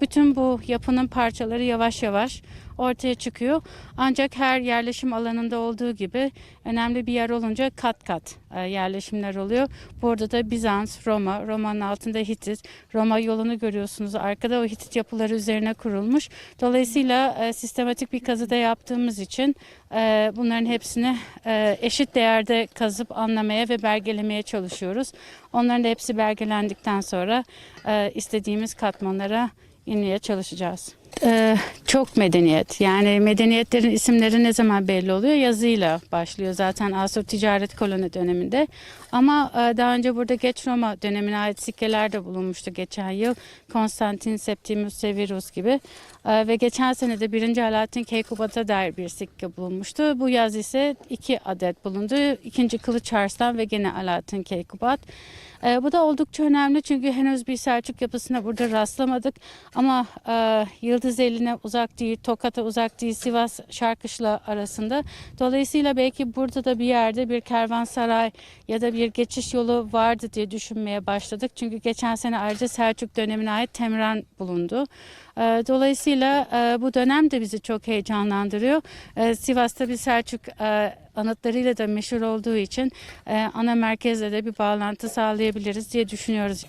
Bütün bu yapının parçaları yavaş yavaş ortaya çıkıyor. Ancak her yerleşim alanında olduğu gibi önemli bir yer olunca kat kat e, yerleşimler oluyor. Burada da Bizans, Roma, Roma'nın altında Hitit, Roma yolunu görüyorsunuz. Arkada o Hitit yapıları üzerine kurulmuş. Dolayısıyla e, sistematik bir kazıda yaptığımız için e, bunların hepsini eşit değerde kazıp anlamaya ve belgelemeye çalışıyoruz. Onların da hepsi belgelendikten sonra istediğimiz katmanlara inmeye çalışacağız. Ee, çok medeniyet. Yani medeniyetlerin isimleri ne zaman belli oluyor? Yazıyla başlıyor zaten Asur ticaret koloni döneminde. Ama e, daha önce burada geç Roma dönemine ait sikkeler de bulunmuştu geçen yıl. Konstantin Septimius Severus gibi. E, ve geçen sene de 1. Alaaddin Keykubat'a dair bir sikke bulunmuştu. Bu yaz ise iki adet bulundu. İkinci Kılıç Arslan ve gene Alaaddin Keykubat. E, bu da oldukça önemli çünkü henüz bir Selçuk yapısına burada rastlamadık. Ama e, Yıldızeli'ne uzak değil, Tokat'a uzak değil, Sivas Şarkışla arasında. Dolayısıyla belki burada da bir yerde bir kervansaray ya da bir geçiş yolu vardı diye düşünmeye başladık. Çünkü geçen sene ayrıca Selçuk dönemine ait Temren bulundu. E, Dolayısıyla e, bu dönem de bizi çok heyecanlandırıyor. E, Sivas'ta bir Selçuk e, anıtlarıyla da meşhur olduğu için e, ana merkezle de bir bağlantı sağlayabiliriz diye düşünüyoruz.